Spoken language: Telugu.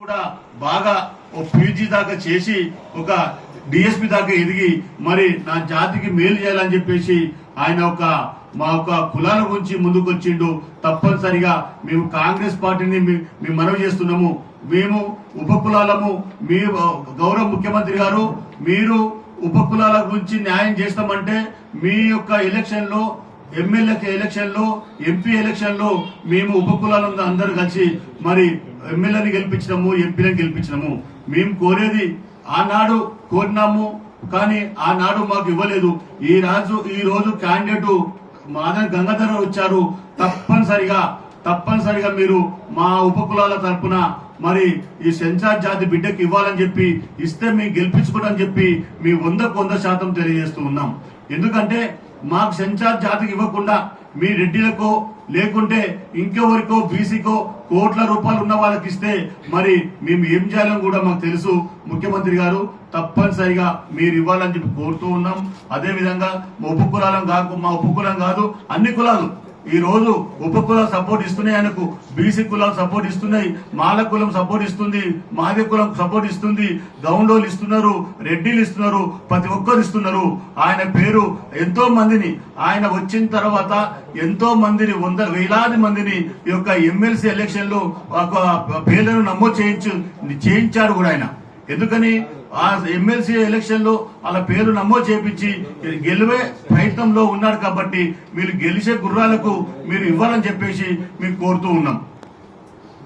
కూడా బాగా ఓ పీజీ దాకా చేసి ఒక డిఎస్పి దాకా ఎదిగి మరి నా జాతికి మేలు చేయాలని చెప్పేసి ఆయన ఒక మా యొక్క కులాల గురించి ముందుకు వచ్చిండు తప్పనిసరిగా మేము కాంగ్రెస్ పార్టీని మేము మనవి చేస్తున్నాము. మేము ఉప కులాలము మీ గౌరవ ముఖ్యమంత్రి గారు మీరు ఉప కులాల గురించి న్యాయం చేస్తామంటే మీ యొక్క ఎలక్షన్లో ఎమ్మెల్యే ఎలక్షన్లో ఎంపీ ఎలక్షన్లో మేము ఉప కులాలందరూ అందరు కలిసి మరి ఎమ్మెల్యేని గెలిపించినాము ఎంపీలను గెలిపించినాము. మేము కోరేది ఆనాడు కోరినాము కానీ ఆనాడు మాకు ఇవ్వలేదు. ఈ రాజు ఈ రోజు క్యాండిడేట్ మాధవ్ గంగాధర్ వచ్చారు. తప్పనిసరిగా తప్పనిసరిగా మీరు మా ఉప కులాల తరపున మరి ఈ సెన్సార్ జాతి బిడ్డకి ఇవ్వాలని చెప్పి ఇస్తే మేము గెలిపించుకోవడం చెప్పి మీ వందకు వంద శాతం తెలియజేస్తూ ఉన్నాం. ఎందుకంటే మాకు సెన్సార్ జాతికి ఇవ్వకుండా మీ రెడ్డిలకు లేకుంటే ఇంకెవరికో బీసీకో కోట్ల రూపాయలు ఉన్న వాళ్ళకి ఇస్తే మరి మేము ఏం చేయాలని కూడా మాకు తెలుసు. ముఖ్యమంత్రి గారు తప్పనిసరిగా మీరు ఇవ్వాలని చెప్పి కోరుతూ ఉన్నాం. అదే విధంగా మా ఉప కులాలం కాకు మా ఉప కులం కాదు అన్ని కులాలు. ఈ రోజు ఉప కులాలు సపోర్ట్ ఇస్తున్నాయి ఆయనకు బీసీ కులాలు సపోర్ట్ ఇస్తున్నాయి మాల కులం సపోర్ట్ ఇస్తుంది మాది కులం సపోర్ట్ ఇస్తుంది గౌండోలు ఇస్తున్నారు రెడ్డిలు ఇస్తున్నారు ప్రతి ఒక్కరు ఇస్తున్నారు. ఆయన పేరు ఎంతో మందిని ఆయన వచ్చిన తర్వాత ఎంతో మందిని వంద వేలాది మందిని ఈ యొక్క ఎమ్మెల్సీ ఎలక్షన్లో ఒక పేర్లను నమోదు చేయించు చేయించాడు కూడా ఆయన. ఎందుకని ఆ ఎమ్మెల్సీ ఎలక్షన్లో వాళ్ళ పేరు నమోదు చేపించి గెలివే ప్రయత్నంలో ఉన్నాడు కాబట్టి మీరు గెలిచే గుర్రాలకు మీరు ఇవ్వాలని చెప్పేసి మేము కోరుతూ ఉన్నాం.